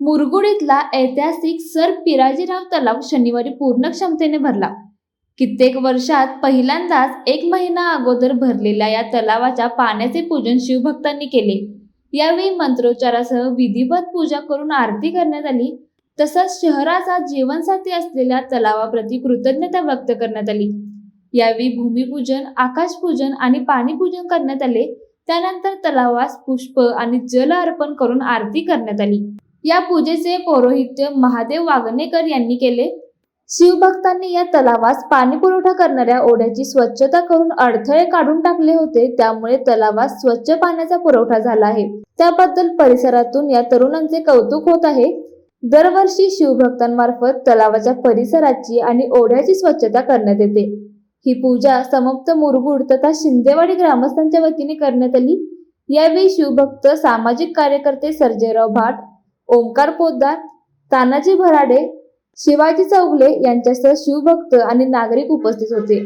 मुरगुडीतला ऐतिहासिक सर पिराजीराव तलाव शनिवारी पूर्ण क्षमतेने भरला. कित्येक वर्षात पहिल्यांदाच एक महिना अगोदर भरलेल्या या तलावाच्या पाण्याचे पूजन शिवभक्तांनी केले. यावेळी मंत्रोच्चारासह विधिवत पूजा करून आरती करण्यात आली. तसंच शहराचा जीवनसाथी असलेल्या तलावाप्रती कृतज्ञता व्यक्त करण्यात आली. यावेळी भूमिपूजन आकाशपूजन आणि पाणीपूजन करण्यात आले. त्यानंतर तलावास पुष्प आणि जल अर्पण करून आरती करण्यात आली. या पूजेचे पौरोहित्य महादेव वागणेकर यांनी केले. शिवभक्तांनी या तलावास पाणी पुरवठा करणाऱ्या ओढ्याची स्वच्छता करून अडथळे काढून टाकले होते. त्यामुळे तलावास स्वच्छ पाण्याचा पुरवठा झाला आहे. त्याबद्दल परिसरातून या तरुणांचे कौतुक होत आहे. दरवर्षी शिवभक्तांमार्फत तलावाच्या परिसराची आणि ओढ्याची स्वच्छता करण्यात येते. ही पूजा समप्त मुरगुड तथा शिंदेवाडी ग्रामस्थांच्या वतीने करण्यात आली. यावेळी शिवभक्त सामाजिक कार्यकर्ते सर्जेराव भाट ओंकार पोद्दार तानाजी भराडे शिवाजी चौगले यांच्यासह शिवभक्त आणि नागरिक उपस्थित होते.